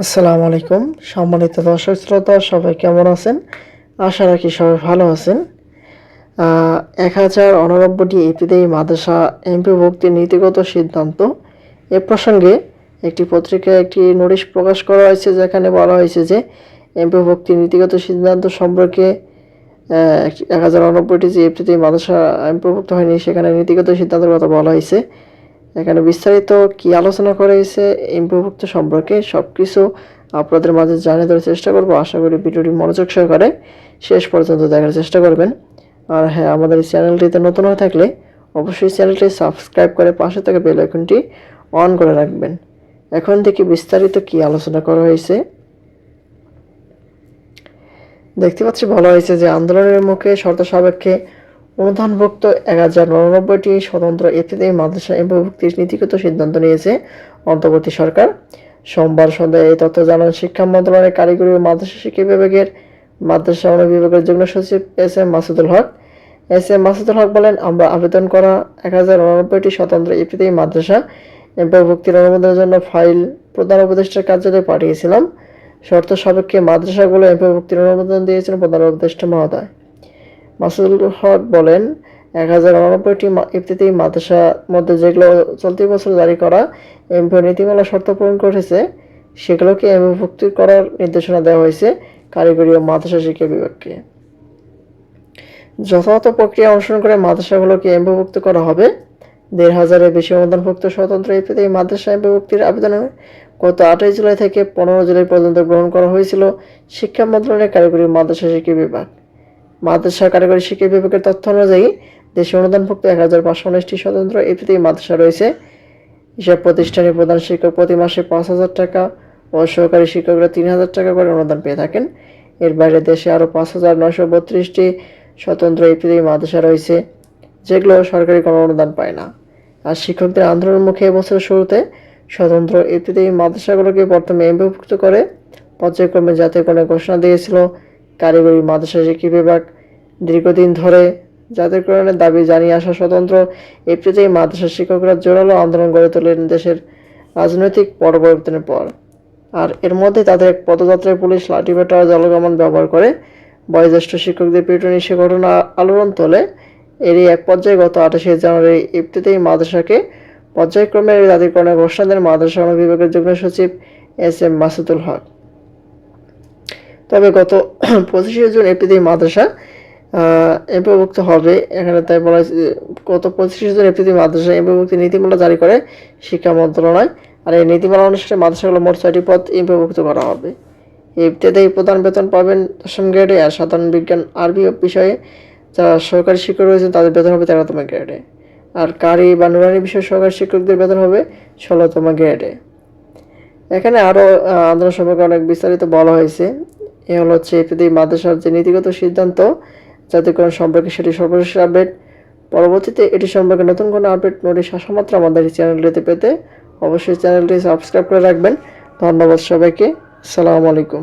আসসালামু আলাইকুম। সম্মানিত দর্শক শ্রোতা, সবাই কেমন আছেন? আশা রাখি সবাই ভালো আছেন। এক হাজার অনানব্বইটি ইতিদেয়ী মাদ্রাসা এমপিভুক্তির নীতিগত সিদ্ধান্ত। এ প্রসঙ্গে একটি পত্রিকায় একটি নোটিশ প্রকাশ করা হয়েছে, যেখানে বলা হয়েছে যে এমপিভুক্তির নীতিগত সিদ্ধান্ত সম্পর্কে এক হাজার অনব্বইটি যে এফটিতে মাদ্রাসা এমপিভুক্ত হয়নি, সেখানে নীতিগত সিদ্ধান্তের কথা বলা হয়েছে। এখানে বিস্তারিত কি আলোচনা করা হয়েছে এমপিভুক্ত সম্পর্কে সব কিছু আপনাদের মাঝে জানিয়ে দেওয়ার চেষ্টা করব। আশা করি ভিডিওটি মনোযোগ সহকারে শেষ পর্যন্ত দেখার চেষ্টা করবেন। আর হ্যাঁ আমাদের এই চ্যানেলটিতে নতুন হয়ে থাকলে অবশ্যই চ্যানেলটি সাবস্ক্রাইব করে পাশে থাকা বেল আইকনটি অন করে রাখবেন। এখন থেকে বিস্তারিত কি আলোচনা করা হয়েছে? দেখতে পাচ্ছি বলা হয়েছে যে আন্দোলনের মুখে শর্ত সাপেক্ষে অনুদানভুক্ত এক হাজার উননব্বইটি স্বতন্ত্র এফিতে মাদ্রাসা এমপিভুক্তির নীতিগত সিদ্ধান্ত নিয়েছে। অন্তর্বর্তী সরকার, সোমবার সন্ধ্যায় এই তথ্য জানান শিক্ষা মন্ত্রণালয়ের কারিগরি ও মাদ্রাসা শিক্ষা বিভাগের মাদ্রাসা বিভাগের যুগ্ম সচিব S M Masudul Haque. S M Masudul Haque বলেন, আমরা আবেদন করা এক হাজার উননব্বইটি স্বতন্ত্র এফিতে মাদ্রাসা এমপিভুক্তির অনুমোদনের জন্য ফাইল প্রধান উপদেষ্টার কার্যালয়ে পাঠিয়েছিলাম। শর্ত সাপেক্ষে মাদ্রাসাগুলো এমপিভুক্তির অনুমোদন দিয়েছেন প্রধান উপদেষ্টা মহোদয়। মাসুদুল হক বলেন, এক হাজার উননব্বইটি ইফতিতে মাদ্রাসার মধ্যে যেগুলো চলতি বছর জারি করা এমপি নীতিমালা শর্ত পূরণ করেছে, সেগুলোকে এমপিভুক্তি করার নির্দেশনা দেওয়া হয়েছে কারিগরি ও মাদ্রাসা শিক্ষা বিভাগকে। যথাযথ প্রক্রিয়া অনুসরণ করে মাদ্রাসাগুলোকে এমপিভুক্ত করা হবে। দেড় হাজারের বেশি অনুদানভুক্ত স্বতন্ত্র ইফতিতে মাদ্রাসা এমপিভুক্তির আবেদন গত আটই জুলাই থেকে পনেরো জুলাই পর্যন্ত গ্রহণ করা হয়েছিল শিক্ষা মন্ত্রণালয়ের কারিগরি মাদ্রাসা শিক্ষা বিভাগ। মাদ্রাসা কারিগরি শিক্ষা বিভাগের তথ্য অনুযায়ী, দেশে অনুদানভুক্ত এক হাজার পাঁচশো উনিশটি স্বতন্ত্র এপিতেই মাদ্রাসা রয়েছে। এসব প্রতিষ্ঠানের প্রধান শিক্ষক প্রতি মাসে পাঁচ হাজার টাকা ও সহকারী শিক্ষকরা তিন হাজার টাকা করে অনুদান পেয়ে থাকেন। এর বাইরে দেশে আরও পাঁচ হাজার নয়শো বত্রিশটি স্বতন্ত্র এপিতেই মাদ্রাসা রয়েছে, যেগুলো সরকারি কোনো অনুদান পায় না। আর শিক্ষকদের আন্দোলনের মুখে এবছরের শুরুতে স্বতন্ত্র এপিতেই মাদ্রাসাগুলোকে প্রথমে এমপিভুক্ত করে, পর্যায়ক্রমে জাতীয় কোনো ঘোষণা দিয়েছিল কারিগরি মাদ্রাসা শিক্ষা বিভাগ দীর্ঘদিন ধরে জাতীয়করণের দাবি জানিয়ে আসা স্বতন্ত্র এপ্রিলেই মাদ্রাসা শিক্ষকরা জোরালো আন্দোলন গড়ে তোলেন দেশের রাজনৈতিক পরিবর্তনের পর। আর এর মধ্যে তাদের এক পদযাত্রায় পুলিশ লাঠিপেটা জলগমন ব্যবহার করে বয়োজ্যেষ্ঠ শিক্ষকদের পিটুনি সে ঘটনা আলোড়ন তোলে। এরই এক পর্যায়ে গত আঠাশে জানুয়ারি ইফতিতেই মাদ্রাসাকে পর্যায়ক্রমে জাতীয়করণের ঘোষণা দেন মাদ্রাসা বিভাগের যুগ্ম সচিব এস এম মাসুদুল হক। তবে গত পঁচিশে জুন এপিতে মাদ্রাসা এমপিভুক্ত হবে। এখানে তাই বলা হয়েছে গত পঁচিশে জুন এপিতে মাদ্রাসা এমপিভুক্তি নীতিমালা জারি করে শিক্ষা মন্ত্রণালয়। আর এই নীতিমালা অনুসারে মাদ্রাসাগুলো মোট ছয়টি পদ এমপিভুক্ত করা হবে। এই প্রধান বেতন পাবেন দশম গ্রেডে, আর সাধারণ বিজ্ঞান, আরবি বিষয়ে যারা সরকারি শিক্ষক রয়েছেন, তাদের বেতন হবে তেরোতম গ্রেডে। আর কারি বা নুরানি বিষয়ে সরকারি শিক্ষকদের বেতন হবে ষোলোতম গ্রেডে। এখানে আরও আন্দোলন সম্পর্কে অনেক বিস্তারিত বলা হয়েছে। এ হলো হচ্ছে এপিদি মাদ্রাসার যে নীতিগত সিদ্ধান্ত, জাতীয়করণ সম্পর্কে সেটি সর্বশেষ আপডেট পরবর্তীতে এটি সম্পর্কে নতুন কোনো আপডেট নোটিশ আসা মাত্র আমাদের এই চ্যানেলটিতে পেতে অবশ্যই চ্যানেলটি সাবস্ক্রাইব করে রাখবেন। ধন্যবাদ সবাইকে। সালামু আলাইকুম।